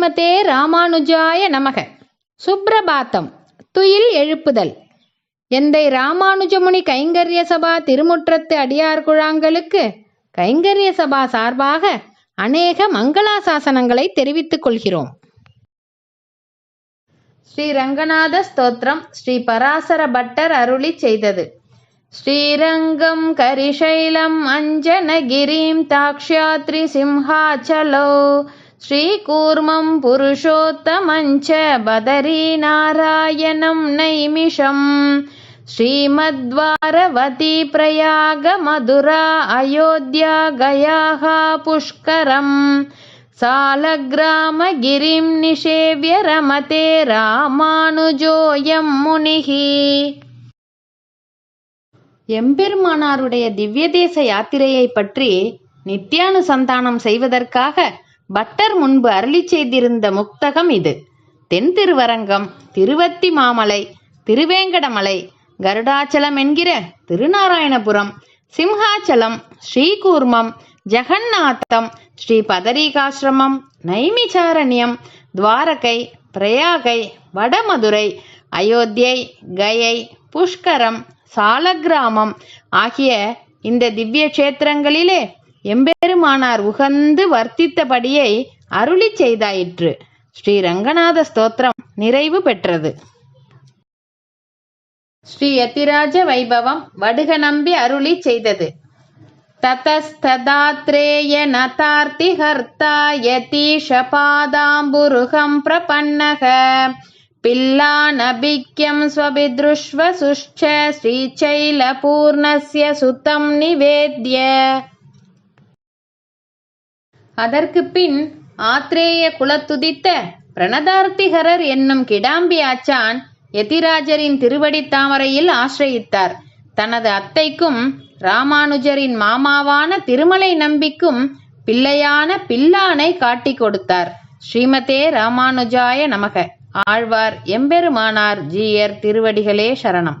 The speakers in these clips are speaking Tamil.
ஸ்ரீமதே ராமானுஜாய நமக. சுப்ரபாத்தம். துயில் எழுப்புதல். எந்தை ராமானுஜமுனி கைங்கரிய சபா திருமுற்றத்து அடியார் குழாங்களுக்கு கைங்கரிய சபா சார்பாக அநேக மங்களாசாசனங்களை தெரிவித்துக் கொள்கிறோம். ஸ்ரீ ரங்கநாத ஸ்தோத்திரம் ஸ்ரீ பராசர பட்டர் அருளி செய்தது. ஸ்ரீரங்கம் கரிசைலம் அஞ்சனகிரிம் தாக்ஷாத்ரி சிம்ஹாச்சலோ ஸ்ரீகூர்மம் புருஷோத்தமஞ்ச பதரி நாராயணம் நைமிஷம் श्रीमद्वारवती प्रयाग मधुरा अयोध्या गयाः पुष्करम् सालग्रामगिरिं निषेव्य रमते रामानुजोऽयं मुनिः எம்பெருமானாருடைய திவ்யதேச யாத்திரையை பற்றி நித்தியானுசந்தானம் செய்வதற்காக பட்டர் முன்பு அருளி செய்திருந்த முக்தகம் இது. தென் திருவரங்கம் திருவத்தி மாமலை திருவேங்கடமலை கருடாச்சலம் என்கிற திருநாராயணபுரம் சிம்ஹாச்சலம் ஸ்ரீகூர்மம் ஜெகநாத்தம் ஸ்ரீ பதரீகாசிரமம் நைமிச்சாரண்யம் துவாரகை பிரயாகை வடமதுரை அயோத்தியை கயை புஷ்கரம் சாலக்கிராமம் ஆகிய இந்த திவ்ய கஷேத்திரங்களிலே எம்பெருமானார் உகந்து வர்த்தித்தபடியை அருளி செய்தாயிற்று ஸ்ரீ ரங்கநாத ஸ்தோத்திரம் நிறைவு பெற்றது ஸ்ரீ யதிராஜ வைபவம் வடுக நம்பி அருளி செய்தது ततस्तदात्रेय नतार्तिहर्ता यतीशपादाम्बुरुहं प्रपन्नः पिल्लानभिज्ञं स्वभिदृश्वसुश्च श्रीचैलपूर्णस्य सुतं निवेद्य அதற்கு பின் ஆத்ரேய குலத்துதித்த பிரணதார்த்திகரர் என்னும் கிடாம்பி ஆச்சான் யதிராஜரின் திருவடி தாமரையில் ஆசிரயித்தார். தனது அத்தைக்கும் ராமானுஜரின் மாமாவான திருமலை நம்பிக்கும் பிள்ளையான பில்லானை காட்டிக் கொடுத்தார். ஸ்ரீமதே ராமானுஜாய நமக. ஆழ்வார் எம்பெருமானார் ஜீயர் திருவடிகளே சரணம்.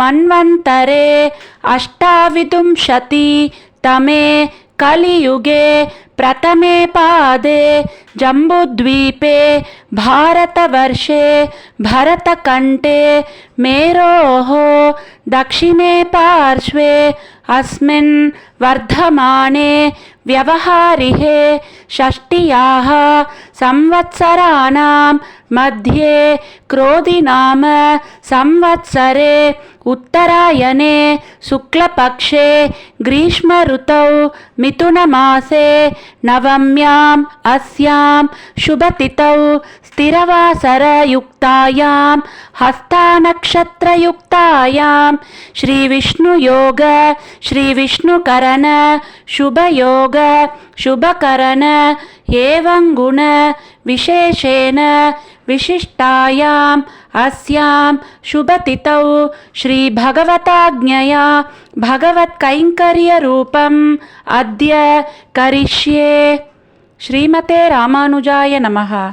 मन्वन्तरे अष्टाविंशति तमे कलियुगे प्रथमे पादे जम्बुद्वीपे भारतवर्षे भरतकण्ठे मेरोः दक्षिणे पार्श्वे अस्मिन् वर्धमाने व्यवहारिहे षष्ट्याः संवत्सराणां मध्ये क्रोधिनाम संवत्सरे उत्तरायणे शुक्लपक्षे ग्रीष्मऋतौ मिथुनमासे नवम्याम् अस्यां शुभतिथौ स्थिरवासरयुक्तायां हस्तानक्षत्रयुक्तायां श्रीविष्णुयोग श्रीविष्णुकरण शुभयोग शुभकरण शुभकरणेवङ्गुण विशेषेण विशिष्टायाम् अस्यां शुभतिथौ श्रीभगवताज्ञया भगवत्कैङ्कर्यरूपम् अद्य करिष्ये। श्रीमते रामानुजाय नमः।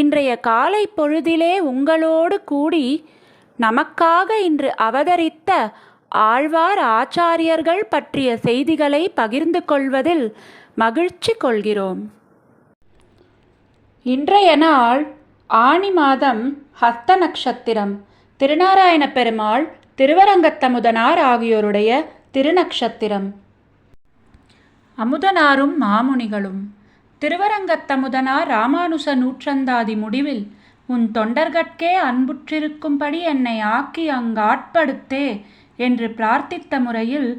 இன்றைய காலை பொழுதிலே உங்களோடு கூடி நமக்காக இன்று அவதரித்த ஆழ்வார் ஆச்சாரியர்கள் பற்றிய செய்திகளை பகிர்ந்து கொள்வதில் மகிழ்ச்சி கொள்கிறோம். இன்றைய நாள் ஆனி மாதம் ஹஸ்த நட்சத்திரம் திருநாராயண பெருமாள் திருவரங்கத்தமுதனார் ஆகியோருடைய திருநக்ஷத்திரம். அமுதனாரும் மாமுனிகளும் திருவரங்கத்தமுதனார் ராமானுச நூற்றந்தாதி முடிவில் உன் தொண்டர்கட்கே அன்புற்றிருக்கும்படி என்னை ஆக்கி அங்காட்படுத்தே என்று பிரார்த்தித்த முறையில்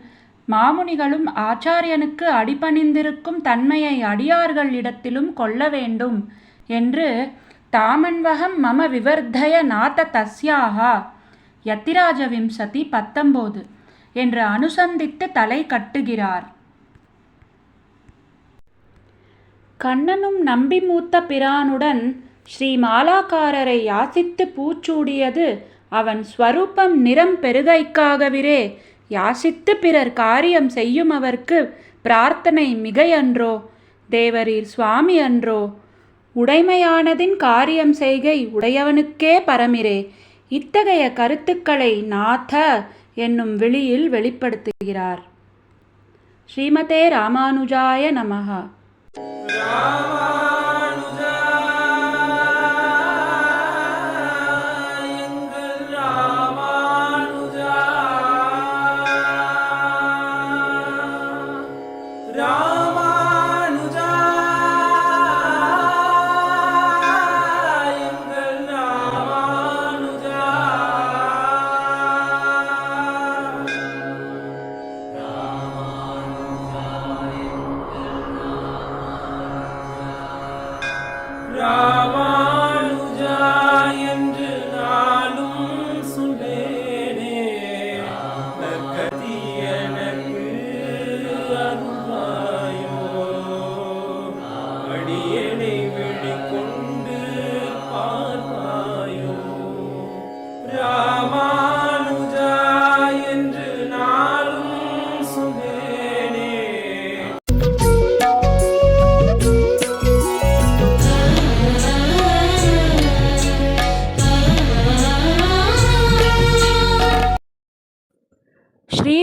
மாமுனிகளும் ஆச்சாரியனுக்கு அடிபணிந்திருக்கும் தன்மையை அடியார்கள் இடத்திலும் கொள்ள வேண்டும் என்று தாமன்வகம் மம விவர்தய நாத தஸ்யாகா யத்திராஜ விம்சதி பத்தொம்போது என்று அனுசந்தித்து தலை கட்டுகிறார். கண்ணனும் நம்பி மூத்த பிரானுடன் ஸ்ரீ மாலாக்காரரை யாசித்து பூச்சூடியது அவன் ஸ்வரூபம் நிறம் பெருகைக்காகவிரே. யாசித்து பிறர் காரியம் செய்யும் அவர்க்கு பிரார்த்தனை மிகையன்றோ? தேவரீர் சுவாமி அன்றோ? உடைமையானதின் காரியம் செய்கை உடையவனுக்கே பரமிரே. இத்தகைய கருத்துக்களை நாத என்னும் விழியில் வெளிப்படுத்துகிறார். ஸ்ரீமதே ராமானுஜாய நமகா Aman.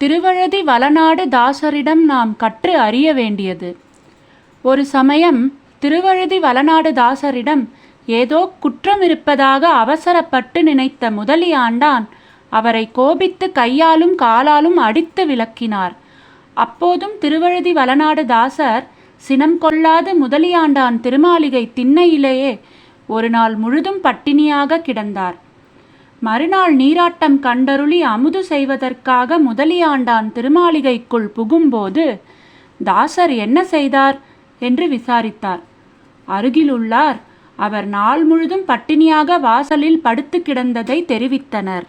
திருவழுதி வளநாடு தாசரிடம் நாம் கற்று அறிய வேண்டியது. ஒரு சமயம் திருவழுதி வளநாடு தாசரிடம் ஏதோ குற்றம் இருப்பதாக அவசரப்பட்டு நினைத்த முதலியாண்டான் அவரை கோபித்து கையாலும் காலாலும் அடித்து விலக்கினார் அப்போதும் திருவழுதி வளநாடு தாசர் சினம் கொள்ளாது முதலியாண்டான் திருமாளிகை திண்ணையிலேயே. ஒரு நாள் முழுதும் பட்டினியாக கிடந்தார். மறுநாள் நீராட்டம் கண்டருளி அமுது செய்வதற்காக முதலியாண்டான் திருமாளிகைக்குள் புகும்போது தாசர் என்ன செய்தார்? என்று விசாரித்தார். அருகிலுள்ளார். அவர் நாள் முழுதும் பட்டினியாக வாசலில் படுத்து கிடந்ததை தெரிவித்தனர்.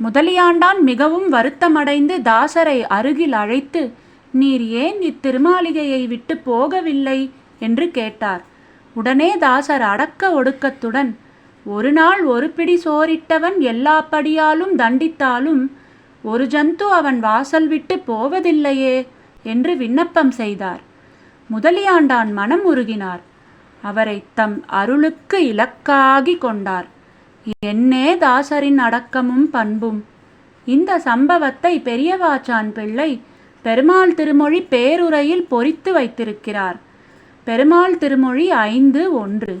முதலியாண்டான் மிகவும் வருத்தமடைந்து தாசரை அருகில் அழைத்து நீர் ஏன் இத்திருமாளிகையை விட்டு போகவில்லை? என்று கேட்டார். உடனே தாசர் அடக்க ஒடுக்கத்துடன் ஒரு நாள் ஒரு பிடி சோறிட்டவன் எல்லா படியாலும் தண்டித்தாலும் ஒரு ஜந்து அவன் வாசல் விட்டு போவதில்லையே என்று விண்ணப்பம் செய்தார். முதலியாண்டான் மனம் உருகினார். அவரை தம் அருளுக்கு இலக்காகி கொண்டார். என்னே தாசரின் அடக்கமும் பண்பும். இந்த சம்பவத்தை பெரியவாச்சான் பிள்ளை பெருமாள் திருமொழி பேருரையில் பொறித்து வைத்திருக்கிறார். பெருமாள் திருமொழி ஐந்து ஒன்று.